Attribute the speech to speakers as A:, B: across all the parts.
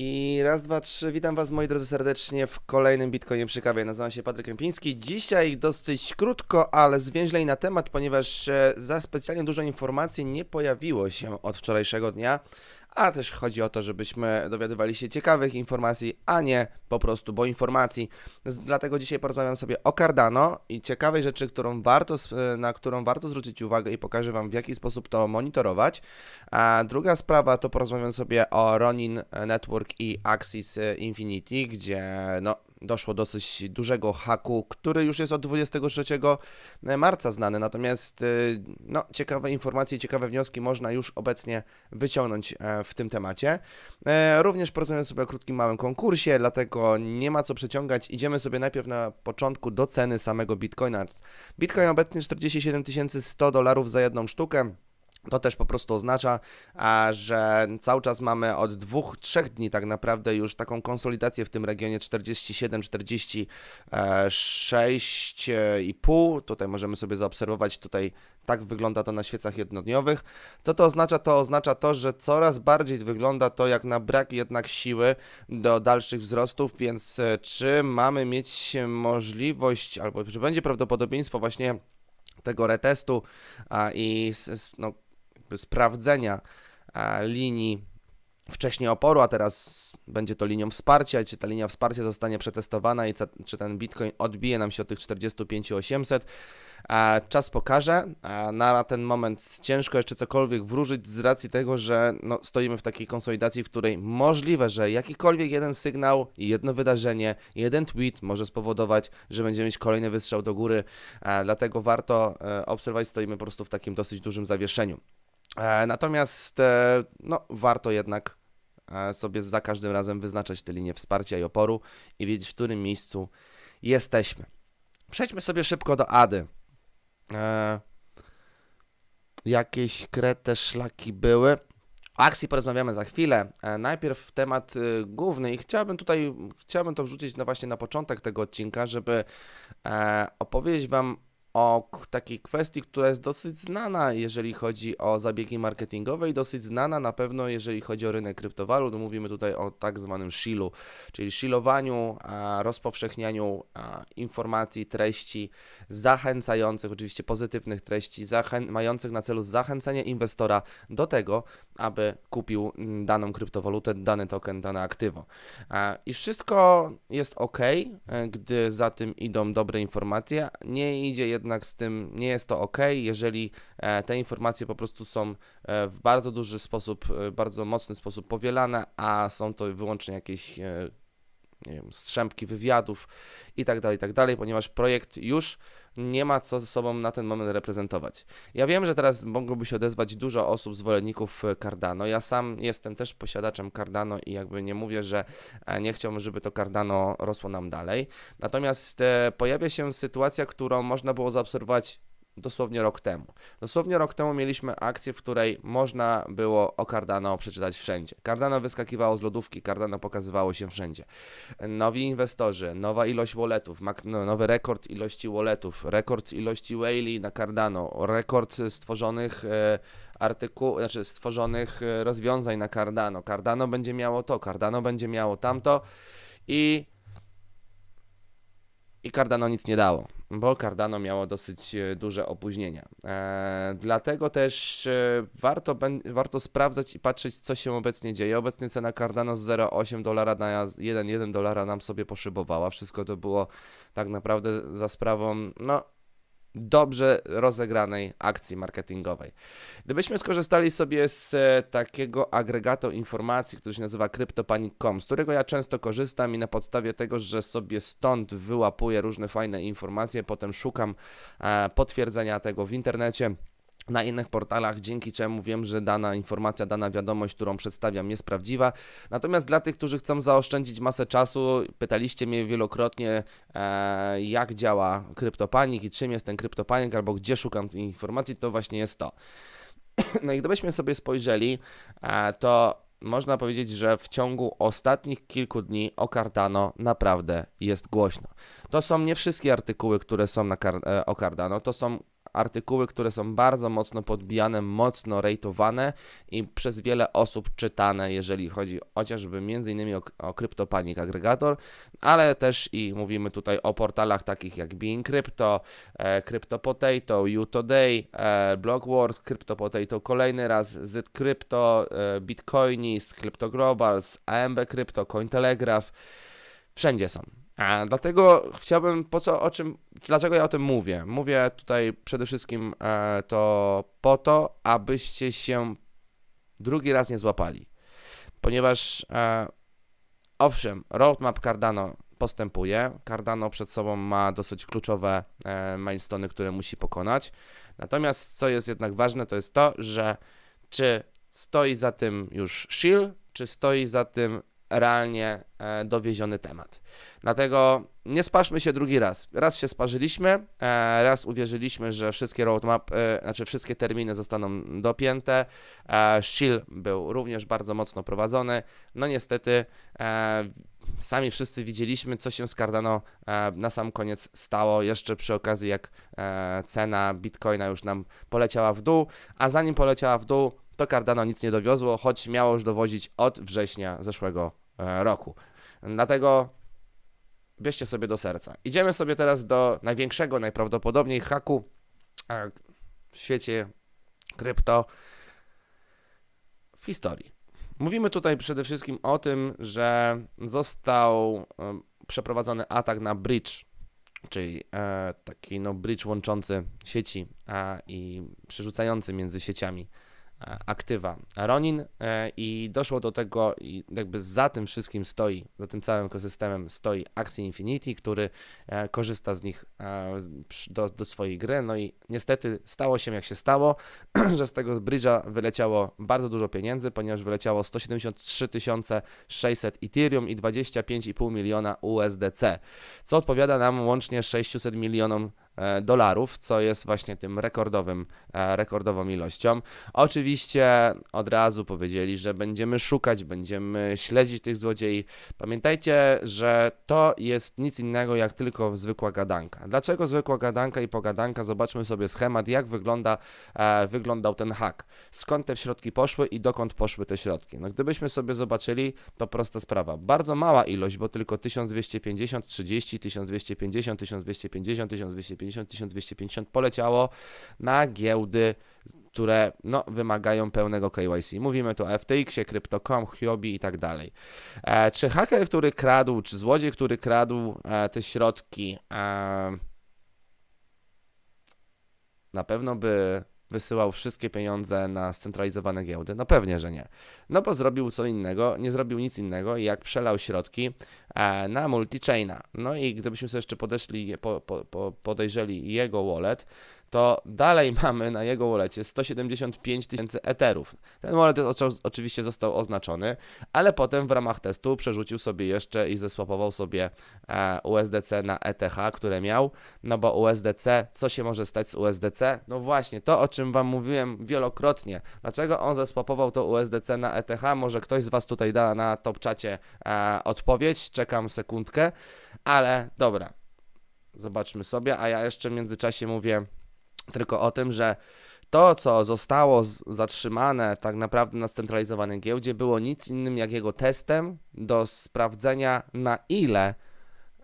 A: I raz, dwa, trzy, witam was moi drodzy serdecznie w kolejnym Bitcoinie przy kawie. Nazywam się Patryk Kępiński. Dzisiaj dosyć krótko, ale zwięźlej na temat, ponieważ e, za specjalnie dużo informacji nie pojawiło się od wczorajszego dnia, a też chodzi o to, żebyśmy dowiadywali się ciekawych informacji, a nie po prostu bo informacji. Dlatego dzisiaj porozmawiam sobie o Cardano i ciekawej rzeczy, którą warto, na którą warto zwrócić uwagę i pokażę wam w jaki sposób to monitorować. A druga sprawa to porozmawiam sobie o Ronin Network i Axis Infinity, gdzie no, doszło dosyć dużego haku, który już jest od 23 marca znany. Natomiast y, no, ciekawe informacje i ciekawe wnioski można już obecnie wyciągnąć e, w tym temacie. E, Również porozmawiam sobie o krótkim małym konkursie, dlatego nie ma co przeciągać. Idziemy sobie najpierw na początku do ceny samego Bitcoina. Bitcoin obecnie 47 100 dolarów za jedną sztukę. To też po prostu oznacza, że cały czas mamy od dwóch, trzech dni tak naprawdę już taką konsolidację w tym regionie 47, 46,5. Tutaj możemy sobie zaobserwować, tutaj tak wygląda to na świecach jednodniowych. Co to oznacza? To oznacza to, że coraz bardziej wygląda to jak na brak jednak siły do dalszych wzrostów, więc e, czy mamy mieć możliwość, albo czy będzie prawdopodobieństwo właśnie tego retestu a, i no, sprawdzenia a, linii wcześniej oporu, a teraz będzie to linią wsparcia czy ta linia wsparcia zostanie przetestowana i czy ten Bitcoin odbije nam się od tych 45 800. A, czas pokaże. A, na ten moment ciężko jeszcze cokolwiek wróżyć z racji tego, że no, stoimy w takiej konsolidacji, w której możliwe, że jakikolwiek jeden sygnał, jedno wydarzenie, jeden tweet może spowodować, że będziemy mieć kolejny wystrzał do góry. E, dlatego warto e, obserwować, stoimy po prostu w takim dosyć dużym zawieszeniu. E, natomiast e, no, warto jednak e, sobie za każdym razem wyznaczać te linie wsparcia i oporu i wiedzieć, w którym miejscu jesteśmy. Przejdźmy sobie szybko do Ady. Jakieś krete szlaki były. O akcji porozmawiamy za chwilę. Najpierw temat główny i chciałbym tutaj, chciałbym to wrzucić na właśnie na początek tego odcinka, żeby opowiedzieć Wam o takiej kwestii, która jest dosyć znana, jeżeli chodzi o zabiegi marketingowe i dosyć znana na pewno, jeżeli chodzi o rynek kryptowalut. Mówimy tutaj o tak zwanym shilu, czyli shilowaniu, rozpowszechnianiu informacji, treści zachęcających, oczywiście pozytywnych treści, mających na celu zachęcenie inwestora do tego, aby kupił mm, daną kryptowalutę, dany token, dane aktywo. E, I wszystko jest ok, e, gdy za tym idą dobre informacje. Nie idzie jednak z tym, nie jest to ok, jeżeli e, te informacje po prostu są w bardzo duży sposób, bardzo mocny sposób powielane, a są to wyłącznie jakieś nie wiem, strzępki wywiadów i tak dalej, i tak dalej, ponieważ projekt już nie ma co ze sobą na ten moment reprezentować. Ja wiem, że teraz mogłoby się odezwać dużo osób, zwolenników e, Cardano. Ja sam jestem też posiadaczem Cardano i jakby nie mówię, że e, nie chciałbym, żeby to Cardano rosło nam dalej. Natomiast e, pojawia się sytuacja, którą można było zaobserwować dosłownie rok temu. Dosłownie rok temu mieliśmy akcję, w której można było o Cardano przeczytać wszędzie. Cardano wyskakiwało z lodówki, Cardano pokazywało się wszędzie. Nowi inwestorzy, nowa ilość walletów, no, nowy rekord ilości walletów, rekord ilości whali na Cardano, rekord stworzonych e, artykułów, znaczy stworzonych e, rozwiązań na Cardano. Cardano będzie miało to, Cardano będzie miało tamto i i Cardano nic nie dało, bo Cardano miało dosyć e, duże opóźnienia. E, dlatego też e, warto, warto sprawdzać i patrzeć, co się obecnie dzieje. Obecnie cena Cardano z 0,8 dolara na 1,1 dolara nam sobie poszybowała. Wszystko to było tak naprawdę za sprawą, no, dobrze rozegranej akcji marketingowej. Gdybyśmy skorzystali sobie z e, takiego agregatu informacji, który się nazywa CryptoPanic.com, z którego ja często korzystam i na podstawie tego, że sobie stąd wyłapuję różne fajne informacje, potem szukam e, potwierdzenia tego w internecie na innych portalach, dzięki czemu wiem, że dana informacja, dana wiadomość, którą przedstawiam, jest prawdziwa. Natomiast dla tych, którzy chcą zaoszczędzić masę czasu, pytaliście mnie wielokrotnie, e, jak działa kryptopanik i czym jest ten kryptopanik, albo gdzie szukam tej informacji, to właśnie jest to. No i gdybyśmy sobie spojrzeli, e, to można powiedzieć, że w ciągu ostatnich kilku dni o Cardano naprawdę jest głośno. To są nie wszystkie artykuły, które są na e, o Cardano, to są artykuły, które są bardzo mocno podbijane, mocno rejtowane i przez wiele osób czytane, jeżeli chodzi chociażby m.in. o, o CryptoPanic Aggregator, ale też i mówimy tutaj o portalach takich jak Being Crypto, e, CryptoPotato, UToday, e, Blockworks, CryptoPotato kolejny raz, Z Crypto, e, Bitcoinis, CryptoGlobals, AMB Crypto, Cointelegraph, wszędzie są. A dlatego chciałbym, po co, o czym, dlaczego ja o tym mówię? Mówię tutaj przede wszystkim e, to po to, abyście się drugi raz nie złapali. Ponieważ e, owszem, roadmap Cardano postępuje. Cardano przed sobą ma dosyć kluczowe e, które musi pokonać. Natomiast co jest jednak ważne, to jest to, że czy stoi za tym już Shield, czy stoi za tym realnie e, dowieziony temat. Dlatego nie spaszmy się drugi raz. Raz się sparzyliśmy, e, raz uwierzyliśmy, że wszystkie roadmap, e, znaczy wszystkie terminy zostaną dopięte. Shield był również bardzo mocno prowadzony. No niestety sami wszyscy widzieliśmy, co się z Cardano na sam koniec stało, jeszcze przy okazji jak cena Bitcoina już nam poleciała w dół, a zanim poleciała w dół, to Cardano nic nie dowiozło, choć miało już dowozić od września zeszłego e, roku. Dlatego bierzcie sobie do serca. Idziemy sobie teraz do największego, najprawdopodobniej haku e, w świecie krypto w historii. Mówimy tutaj przede wszystkim o tym, że został e, przeprowadzony atak na bridge, czyli taki no, bridge łączący sieci e, i przerzucający między sieciami aktywa. Ronin e, i doszło do tego i jakby za tym wszystkim stoi, za tym całym ekosystemem stoi Axie Infinity, który e, korzysta z nich e, do, do swojej gry, no i niestety stało się jak się stało, że z tego bridge'a wyleciało bardzo dużo pieniędzy, ponieważ wyleciało 173 600 Ethereum i 25,5 miliona USDC, co odpowiada nam łącznie 600 milionom e, dolarów, co jest właśnie tym rekordowym, e, rekordową ilością. Oczywiście od razu powiedzieli, że będziemy szukać, będziemy śledzić tych złodziei. Pamiętajcie, że to jest nic innego jak tylko zwykła gadanka. Dlaczego zwykła gadanka i pogadanka? Zobaczmy sobie schemat, jak wygląda, e, wyglądał ten hak. Skąd te środki poszły i dokąd poszły te środki. No gdybyśmy sobie zobaczyli, to prosta sprawa. Bardzo mała ilość, bo tylko 1250, 30, 1250, 1250, 1250, 1250 poleciało na giełdy, które no, wymagają pełnego KYC. Mówimy tu o FTX-ie, Crypto.com, Huobi i tak dalej. E, czy haker, który kradł, czy złodziej, który kradł e, te środki, e, na pewno by wysyłał wszystkie pieniądze na scentralizowane giełdy? No pewnie, że nie. No bo zrobił co innego, nie zrobił nic innego, jak przelał środki e, na multichaina. No i gdybyśmy sobie jeszcze podeszli, po, po, po, podejrzeli jego wallet, to dalej mamy na jego wallecie 175 tysięcy eterów. Ten wallet oczy- oczywiście został oznaczony, ale potem w ramach testu przerzucił sobie jeszcze i zeswapował sobie e, USDC na ETH, które miał, no bo USDC, co się może stać z USDC? No właśnie, to o czym Wam mówiłem wielokrotnie. Dlaczego on zeswapował to USDC na ETH? Może ktoś z Was tutaj da na top czacie e, odpowiedź, czekam sekundkę, ale dobra, zobaczmy sobie, a ja jeszcze w międzyczasie mówię tylko o tym, że to, co zostało zatrzymane tak naprawdę na scentralizowanej giełdzie, było nic innym jak jego testem do sprawdzenia, na ile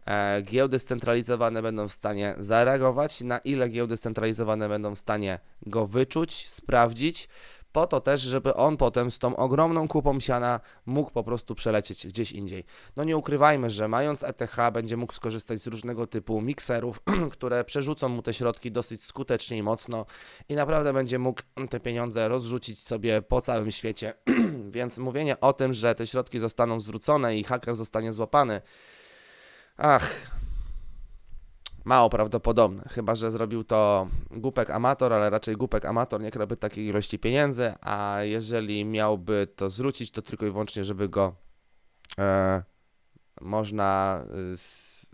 A: e, giełdy scentralizowane będą w stanie zareagować, na ile giełdy scentralizowane będą w stanie go wyczuć, sprawdzić, po to też, żeby on potem z tą ogromną kupą siana mógł po prostu przelecieć gdzieś indziej. No nie ukrywajmy, że mając ETH będzie mógł skorzystać z różnego typu mikserów, które przerzucą mu te środki dosyć skutecznie i mocno i naprawdę będzie mógł te pieniądze rozrzucić sobie po całym świecie. Więc mówienie o tym, że te środki zostaną zwrócone i haker zostanie złapany, ach, mało prawdopodobne. Chyba, że zrobił to głupek amator, ale raczej głupek amator nie kraby takiej ilości pieniędzy, a jeżeli miałby to zwrócić, to tylko i wyłącznie, żeby go e, można. s-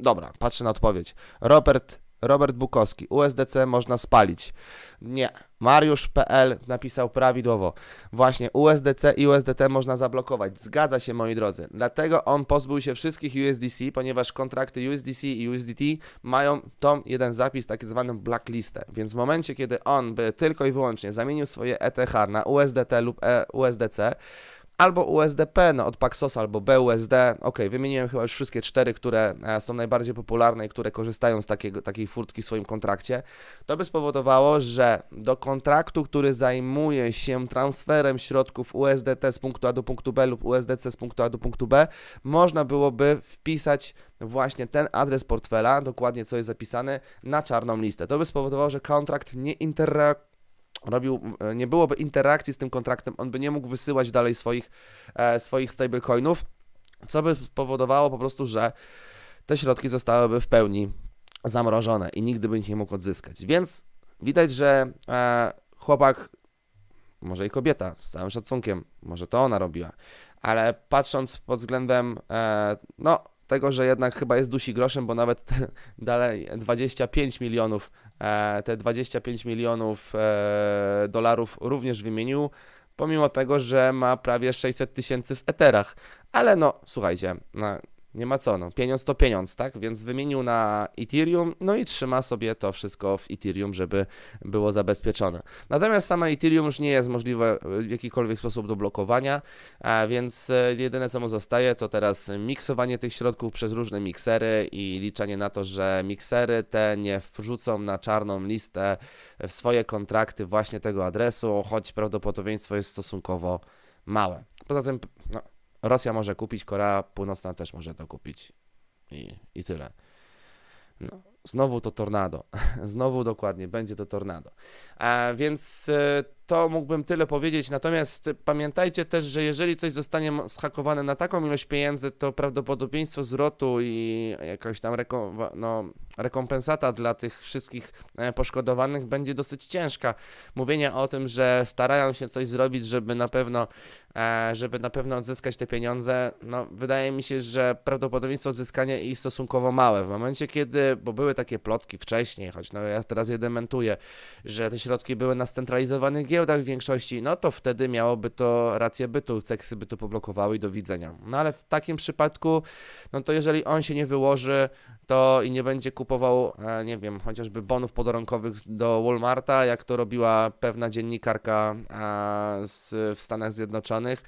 A: Dobra, patrzę na odpowiedź. Robert, Robert Bukowski, USDC można spalić. Nie. Mariusz.pl napisał prawidłowo. Właśnie USDC i USDT można zablokować. Zgadza się, moi drodzy. Dlatego on pozbył się wszystkich USDC, ponieważ kontrakty USDC i USDT mają tą jeden zapis, tak zwany blacklistę. Więc w momencie, kiedy on by tylko i wyłącznie zamienił swoje ETH na USDT lub e USDC, albo USDP, no od Paxos, albo BUSD. Ok, wymieniłem chyba już wszystkie cztery, które e, są najbardziej popularne i które korzystają z takiego, takiej furtki w swoim kontrakcie. To by spowodowało, że do kontraktu, który zajmuje się transferem środków USDT z punktu A do punktu B lub USDC z punktu A do punktu B, można byłoby wpisać właśnie ten adres portfela, dokładnie co jest zapisane, na czarną listę. To by spowodowało, że kontrakt nie interakuje robił, e, nie byłoby interakcji z tym kontraktem, on by nie mógł wysyłać dalej swoich, e, swoich stablecoinów, co by spowodowało po prostu, że te środki zostałyby w pełni zamrożone i nigdy by ich nie mógł odzyskać. Więc widać, że e, chłopak, może i kobieta, z całym szacunkiem, może to ona robiła, ale patrząc pod względem, e, no, tego, że jednak chyba jest dusi groszem, bo nawet dalej 25 milionów e, te 25 milionów e, dolarów również wymienił, pomimo tego, że ma prawie 600 tysięcy w eterach. Ale no, słuchajcie, no, nie ma co, no, pieniądz to pieniądz, tak? Więc wymienił na Ethereum, no i trzyma sobie to wszystko w Ethereum, żeby było zabezpieczone. Natomiast sama Ethereum już nie jest możliwe w jakikolwiek sposób do blokowania, więc e, jedyne co mu zostaje to teraz miksowanie tych środków przez różne miksery i liczenie na to, że miksery te nie wrzucą na czarną listę w swoje kontrakty właśnie tego adresu, choć prawdopodobieństwo jest stosunkowo małe. Poza tym no, Rosja może kupić, Korea Północna też może to kupić i, i tyle. No, znowu to tornado. Znowu dokładnie, będzie to tornado. A więc e, to mógłbym tyle powiedzieć. Natomiast pamiętajcie też, że jeżeli coś zostanie zhakowane na taką ilość pieniędzy, to prawdopodobieństwo zwrotu i jakaś tam reko- no, rekompensata dla tych wszystkich e, poszkodowanych będzie dosyć ciężka. Mówienie o tym, że starają się coś zrobić, żeby na pewno, e, żeby na pewno odzyskać te pieniądze, no wydaje mi się, że prawdopodobieństwo odzyskania ich stosunkowo małe. W momencie, kiedy, bo były takie plotki wcześniej, choć no ja teraz je dementuję, że te środki były na scentralizowanych giełdach w większości, no to wtedy miałoby to rację bytu, ceksy by to poblokowały i do widzenia. No ale w takim przypadku, no to jeżeli on się nie wyłoży, to i nie będzie kupował, e, nie wiem, chociażby bonów podarunkowych do Walmarta, jak to robiła pewna dziennikarka e, z, w Stanach Zjednoczonych,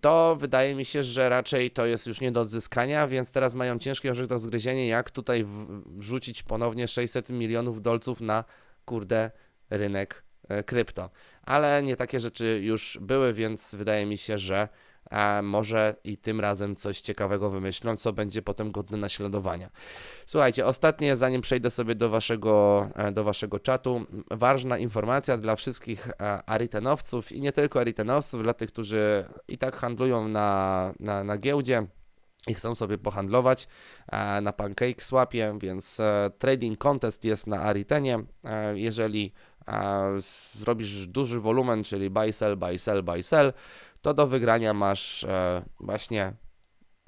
A: to wydaje mi się, że raczej to jest już nie do odzyskania, więc teraz mają ciężki orzech do zgryzienia, jak tutaj wrzucić ponownie 600 milionów dolców na, kurde, rynek krypto. Ale nie takie rzeczy już były, więc wydaje mi się, że a może i tym razem coś ciekawego wymyślą, co będzie potem godne naśladowania. Słuchajcie, ostatnie, zanim przejdę sobie do waszego, e, do waszego czatu, ważna informacja dla wszystkich e, aritenowców i nie tylko aritenowców, dla tych, którzy i tak handlują na, na, na giełdzie i chcą sobie pohandlować e, na PancakeSwapie, więc e, trading contest jest na Aritenie. E, Jeżeli e, zrobisz duży wolumen, czyli buy, sell, buy, sell, buy, sell, to do wygrania masz e, właśnie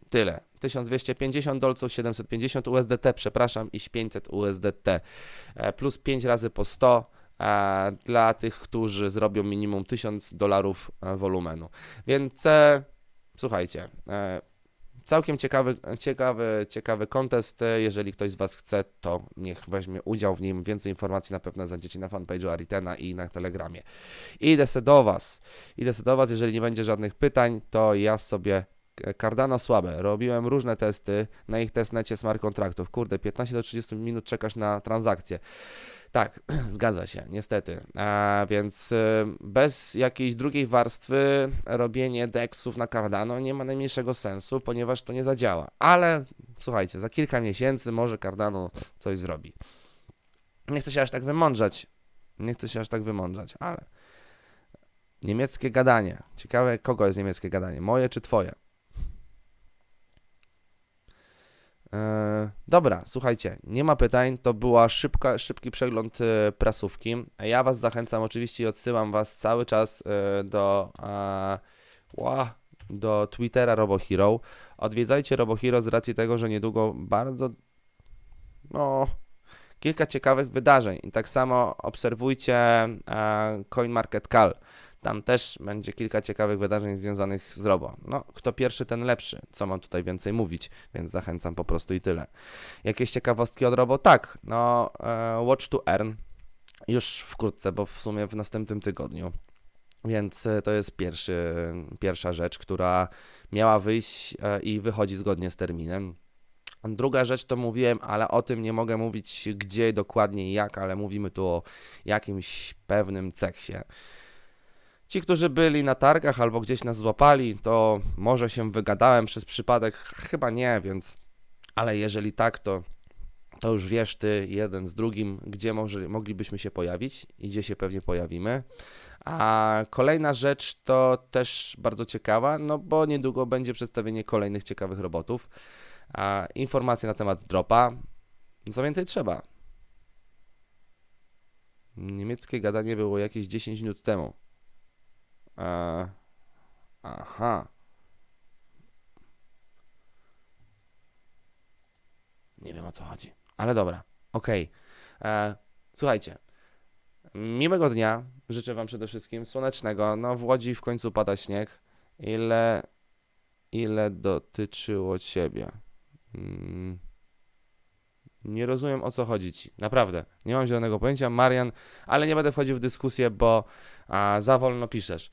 A: tyle. 1250 dolców, 750 USDT, przepraszam, i 500 USDT. Plus 5 razy po 100 e, dla tych, którzy zrobią minimum 1000 dolarów e, wolumenu. Więc słuchajcie, całkiem ciekawy, ciekawy, ciekawy kontest. Jeżeli ktoś z Was chce, to niech weźmie udział w nim. Więcej informacji na pewno znajdziecie na fanpage'u Aritena i na Telegramie. Idę se do Was. Idę se do Was. Jeżeli nie będzie żadnych pytań, to ja sobie Cardano słabe. Robiłem różne testy na ich testnecie smart kontraktów. Kurde, 15 do 30 minut czekasz na transakcję. Tak, zgadza się, niestety. A więc y, bez jakiejś drugiej warstwy robienie DEXów na Cardano nie ma najmniejszego sensu, ponieważ to nie zadziała. Ale słuchajcie, za kilka miesięcy może Cardano coś zrobi. Nie chcę się aż tak wymądrzać. Nie chcę się aż tak wymądrzać, ale niemieckie gadanie. Ciekawe, kogo jest niemieckie gadanie? Moje czy twoje? Dobra, słuchajcie, nie ma pytań, to była szybka, szybki przegląd e, prasówki. Ja Was zachęcam oczywiście i odsyłam Was cały czas e, do, e, do Twittera RoboHero. Odwiedzajcie RoboHero z racji tego, że niedługo bardzo, no, kilka ciekawych wydarzeń. I tak samo obserwujcie e, CoinMarketCal. Tam też będzie kilka ciekawych wydarzeń związanych z Robo. No, kto pierwszy, ten lepszy. Co mam tutaj więcej mówić, więc zachęcam po prostu i tyle. Jakieś ciekawostki od Robo? Tak, no, e, Watch to Earn już wkrótce, bo w sumie w następnym tygodniu. Więc e, to jest pierwszy, pierwsza rzecz, która miała wyjść e, i wychodzi zgodnie z terminem. Druga rzecz to mówiłem, ale o tym nie mogę mówić gdzie dokładnie i jak, ale mówimy tu o jakimś pewnym ceksie. Ci, którzy byli na targach albo gdzieś nas złapali, to może się wygadałem przez przypadek, chyba nie, więc ale jeżeli tak, to, to już wiesz ty jeden z drugim, gdzie może, moglibyśmy się pojawić i gdzie się pewnie pojawimy. A kolejna rzecz to też bardzo ciekawa, no bo niedługo będzie przedstawienie kolejnych ciekawych robotów. A informacje na temat dropa. Co więcej trzeba? Niemieckie gadanie było jakieś 10 minut temu. Eee, aha. Nie wiem o co chodzi. Ale dobra, okej. Eee, Słuchajcie. Miłego dnia. Życzę Wam przede wszystkim słonecznego. No w Łodzi w końcu pada śnieg. Ile, ile dotyczyło Ciebie? Mm. Nie rozumiem o co chodzi Ci. Naprawdę. Nie mam zielonego pojęcia. Marian, ale nie będę wchodził w dyskusję, bo a, za wolno piszesz.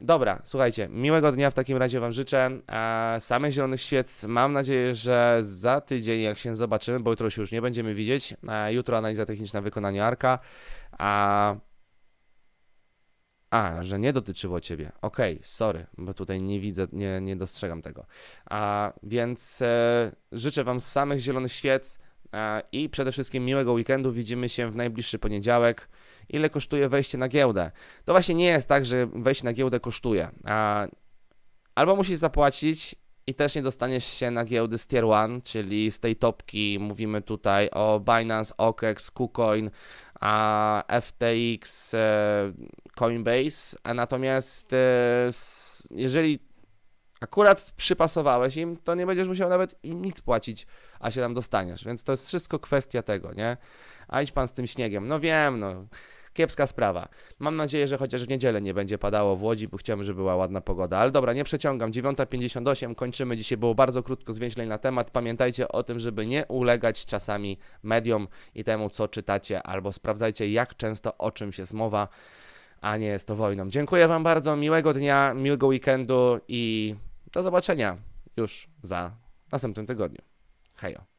A: Dobra, słuchajcie, miłego dnia w takim razie Wam życzę. A, samych zielonych świec. Mam nadzieję, że za tydzień, jak się zobaczymy, bo jutro się już nie będziemy widzieć. A, jutro analiza techniczna wykonania Arka. A, a, że nie dotyczyło Ciebie. Okej, sorry, bo tutaj nie widzę, nie, nie dostrzegam tego. A, więc e, życzę Wam samych zielonych świec e, i przede wszystkim miłego weekendu. Widzimy się w najbliższy poniedziałek. Ile kosztuje wejście na giełdę? To właśnie nie jest tak, że wejście na giełdę kosztuje. Albo musisz zapłacić i też nie dostaniesz się na giełdy z Tier 1, czyli z tej topki. Mówimy tutaj o Binance, OKEX, KuCoin, a FTX, e, Coinbase, a natomiast e, jeżeli akurat przypasowałeś im, to nie będziesz musiał nawet im nic płacić, a się tam dostaniesz, więc to jest wszystko kwestia tego, nie? A idź pan z tym śniegiem, no wiem, no, kiepska sprawa. Mam nadzieję, że chociaż w niedzielę nie będzie padało w Łodzi, bo chciałem, żeby była ładna pogoda, ale dobra, nie przeciągam, 9.58, kończymy, dzisiaj było bardzo krótko zwięźleń na temat, pamiętajcie o tym, żeby nie ulegać czasami mediom i temu, co czytacie, albo sprawdzajcie, jak często o czymś jest mowa, a nie jest to wojną. Dziękuję Wam bardzo, miłego dnia, miłego weekendu i do zobaczenia już za następnym tygodniu. Hejo.